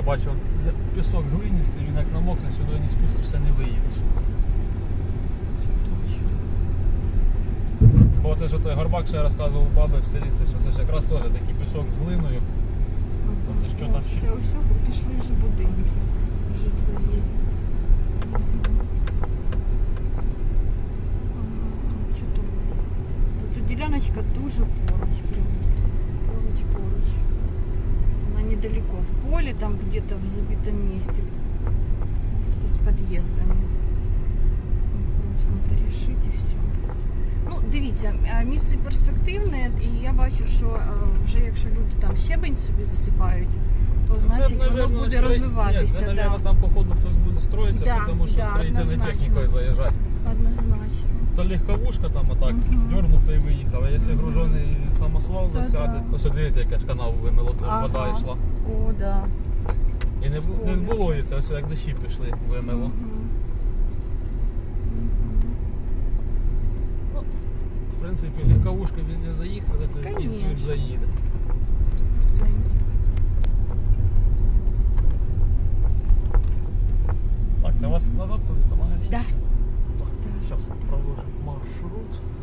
я бачу, пісок глиністий, він як намокне, сюди не спустишся, не виїдеш. Це точно. Бо це ж той горбак, що я розказував у баби в селі, це, що це ж якраз теж такий пісок з глиною. Оце що О, там? Все, все, пішли вже будинки. Житлові. Чудово. Тут діляночка дуже поруч, прям недалеко в поле, там где-то в забитом месте. Просто с подъездами. Вопрос надо решить і все. Ну, дивіться, місце перспективне, і я бачу, що вже якщо люди там щебень собі засипають, то значить воно буде строїть- розвиватися. Ні, це, да. там походу хтось буде строїтися, Да, тому що да, строїтельною однозначно. технікою заїжджати. Однозначно. То легковушка там отак Мгм. дернув та й виїхав. А якщо гружений самосвал Та засяде, ось дивіться, яке ж канал вимило, теж Ага. вода йшла. О, да. І не, бу- не Сповнюється. було і це, ось як дощі пішли, вимило. Мгм. Мгм. В принципі, легковушка везде заїхали, то джип Конечно. заїде. Так, це вас назад туди до магазину? Да. Да. зараз маршрут.